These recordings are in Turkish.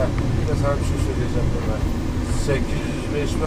Heh, bir de sana bir şey söyleyeceğim ben. 805 mi?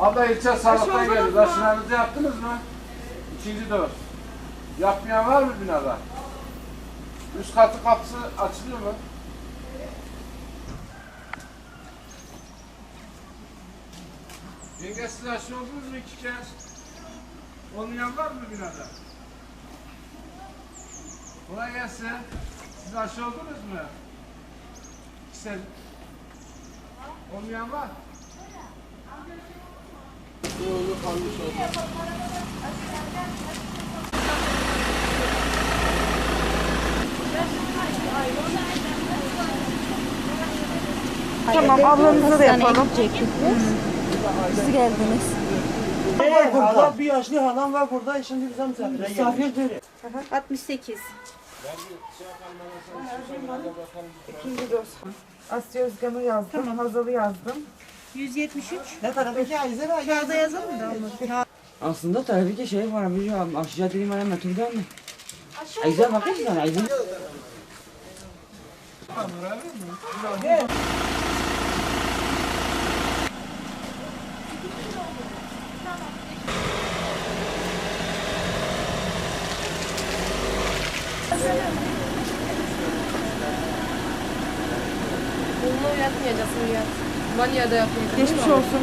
Abla ilçe sağlıktan geldi. Aşılarınızı yaptınız mı? İkinci doz. Yapmayan var mı binada? Üst katı kapısı açılıyor mu? Yenge siz aşı oldunuz mu iki kez? Olmayan var mı binada? Kolay gelsin. Siz aşı oldunuz mu? Sen... Olmayan var. Yolu kalmış oldu. Tamam ablamıza da yapalım. Siz geldiniz. var burada. Bir yaşlı halam var burada. Şimdi bize misafire Misafirdir. 68. İkinci doz. Asya Özgan'ı yazdım, Hazal'ı yazdım. 173. Ne taraftaki Ayzer var? Kağıda yazalım da olmadı. Aslında tabii ki şey var bir ya aşağı dediğim ara metulda mı? Ayza bakayım sana Ayza. Bunu uyatmayacaksın uyat. Manya'da yapmayacaksın. Geçmiş olsun.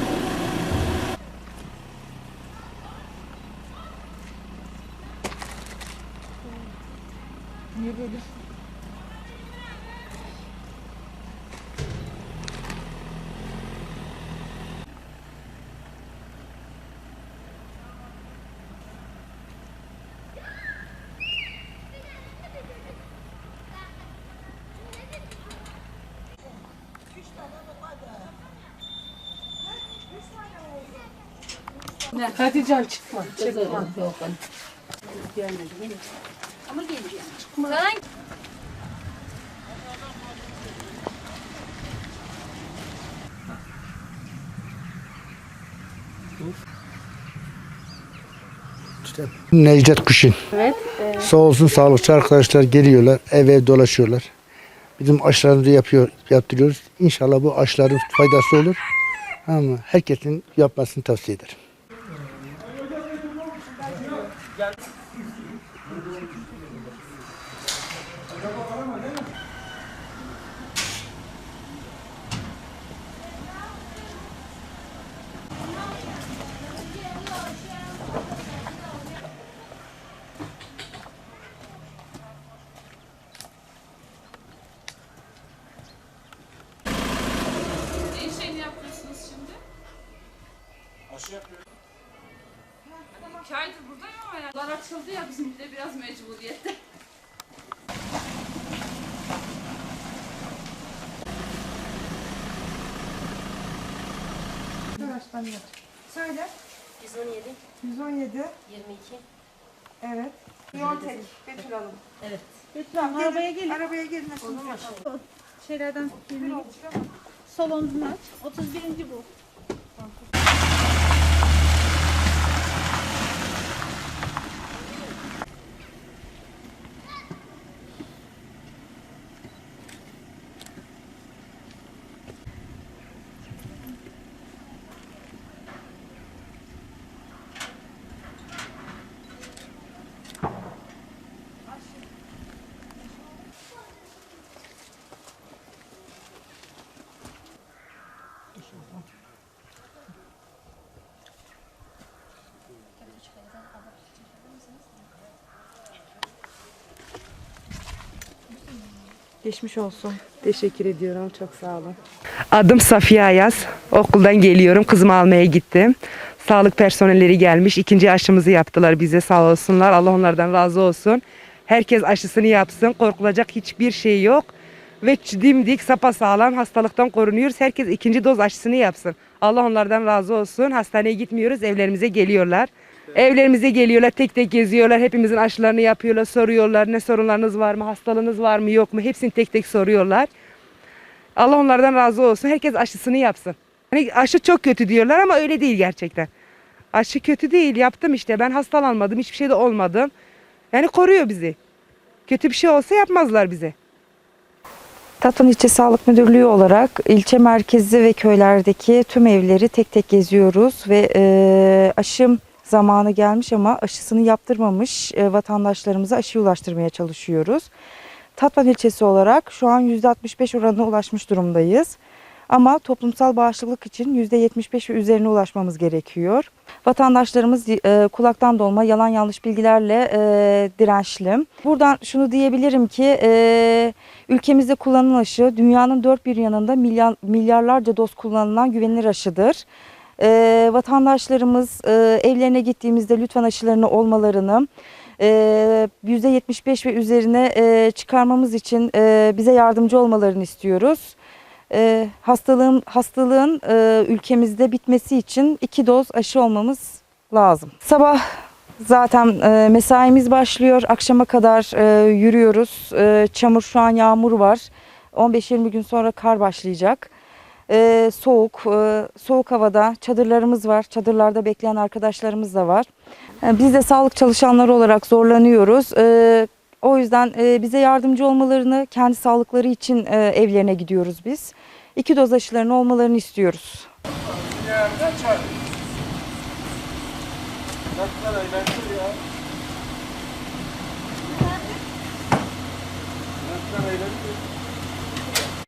Niye böyle? Hatice'm çıkma. Çıkma. Sen Necdet Kuşin. Evet. Sağ olsun sağlıkçı arkadaşlar geliyorlar, ev ev dolaşıyorlar. Bizim aşılarımızı yapıyor, yaptırıyoruz. İnşallah bu aşıların faydası olur. Ama herkesin yapmasını tavsiye ederim. Ne şeyini yapıyorsunuz şimdi? Aşı yapıyorum. İki aydır buradayım ama yani. Yollar açıldı ya bizim bir de biraz mecburiyette. Arkadaşlar yap. Söyle. 117, 117. 22. Evet. Biontech. Betül Hanım. Evet. Betül Hanım arabaya gelin. Arabaya gelin. Şeylerden omzunu aç. 31. bu. Geçmiş olsun. Teşekkür ediyorum. Çok sağ olun. Adım Safiye Ayaz. Okuldan geliyorum. Kızımı almaya gittim. Sağlık personelleri gelmiş. İkinci aşımızı yaptılar bize sağ olsunlar. Allah onlardan razı olsun. Herkes aşısını yapsın. Korkulacak hiçbir şey yok. Ve dimdik sapasağlam hastalıktan korunuyoruz. Herkes ikinci doz aşısını yapsın. Allah onlardan razı olsun. Hastaneye gitmiyoruz. Evlerimize geliyorlar. Evlerimize geliyorlar, tek tek geziyorlar. Hepimizin aşılarını yapıyorlar, soruyorlar. Ne sorunlarınız var mı, hastalığınız var mı, yok mu? Hepsini tek tek soruyorlar. Allah onlardan razı olsun. Herkes aşısını yapsın. Hani aşı çok kötü diyorlar ama öyle değil gerçekten. Aşı kötü değil. Yaptım işte. Ben hastalanmadım. Hiçbir şey de olmadım. Yani koruyor bizi. Kötü bir şey olsa yapmazlar bize. Tatvan İlçe Sağlık Müdürlüğü olarak ilçe merkezi ve köylerdeki tüm evleri tek tek geziyoruz ve e, aşım zamanı gelmiş ama aşısını yaptırmamış e, vatandaşlarımıza aşı ulaştırmaya çalışıyoruz. Tatvan ilçesi olarak şu an %65 oranına ulaşmış durumdayız. Ama toplumsal bağışıklık için %75 ve üzerine ulaşmamız gerekiyor. Vatandaşlarımız e, kulaktan dolma yalan yanlış bilgilerle e, dirençli. Buradan şunu diyebilirim ki e, ülkemizde kullanılan aşı dünyanın dört bir yanında milyar, milyarlarca doz kullanılan güvenilir aşıdır. E, vatandaşlarımız e, evlerine gittiğimizde lütfen aşılarını olmalarını e, %75 ve üzerine e, çıkarmamız için e, bize yardımcı olmalarını istiyoruz. E, hastalığın hastalığın e, ülkemizde bitmesi için iki doz aşı olmamız lazım. Sabah zaten e, mesaimiz başlıyor. Akşama kadar e, yürüyoruz. E, çamur şu an yağmur var. 15-20 gün sonra kar başlayacak. E, soğuk, e, soğuk havada çadırlarımız var. Çadırlarda bekleyen arkadaşlarımız da var. E, biz de sağlık çalışanları olarak zorlanıyoruz. E, o yüzden e, bize yardımcı olmalarını, kendi sağlıkları için e, evlerine gidiyoruz biz. İki doz aşılarının olmalarını istiyoruz. Yerde çay. Kadar eğlenceli ya. Kadar eğlenceli.